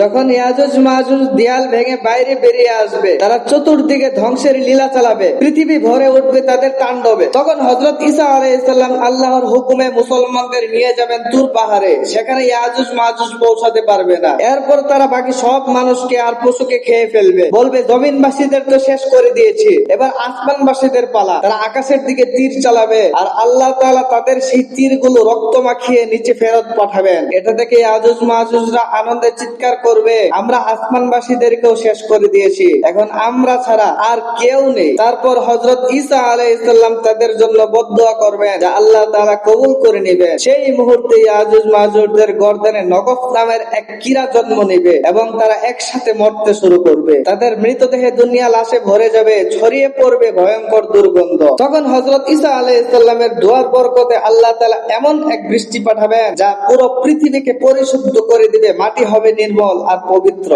যখন ইয়াজুজ মাজুজ দেয়াল ভেঙে বাইরে বেরিয়ে আসবে, তারা চতুর্দিকে ধ্বংসের লীলা চালাবে, পৃথিবী ভরে উঠবে তাদের তাণ্ডবে। তখন হজরত ঈসা আলাইসাল্লাম আল্লাহর হুকুমে মুসলমানদের নিয়ে যাবেন তুর পাহাড়ে, সেখানে ইয়াজুজ মাজুজ পৌঁছাতে পারবে না। এরপর তারা বাকি সব মানুষকে আর পশুকে খেয়ে ফেলবে। বলবে, জমিনবাসীদের তো শেষ করে দিয়েছি। এবার আসমানবাসীদের পালা। তারা আকাশের দিকে তীর চালাবে আর আল্লাহ তাআলা তাদের সেই তীরগুলো রক্ত মাখিয়ে নিচে ফেরত পাঠাবেন। এটা থেকে আজুজ মাহুজরা আনন্দে চিৎকার করবে। আমরা আসমানবাসীদেরকেও শেষ করে দিয়েছি। এখন আমরা ছাড়া আর কেউ নেই। তারপর হজরত ঈসা আলাইসাল্লাম তাদের জন্য বদুয়া করবেন, যা আল্লাহ তাআলা কবুল করে নেবেন সেই মুহূর্তে আজুজ মাহুজদের গর্দানে নগফ নামের এক কিরা জন্ম নেবে এবং তারা একসাথে মরতে শুরু করবে। তাদের মৃতদেহে দুনিয়া লাশে ভরে যাবে, ছড়িয়ে পড়বে ভয়ঙ্কর দুর্গন্ধ। তখন হজরত ঈসা আলাইসাল্লামের দোয়ার বরকতে আল্লাহ তালা এমন এক বৃষ্টি পাঠাবেন, যা পুরো পৃথিবীকে পরিশুদ্ধ করে দিবে, মাটি হবে নির্মল আর পবিত্র।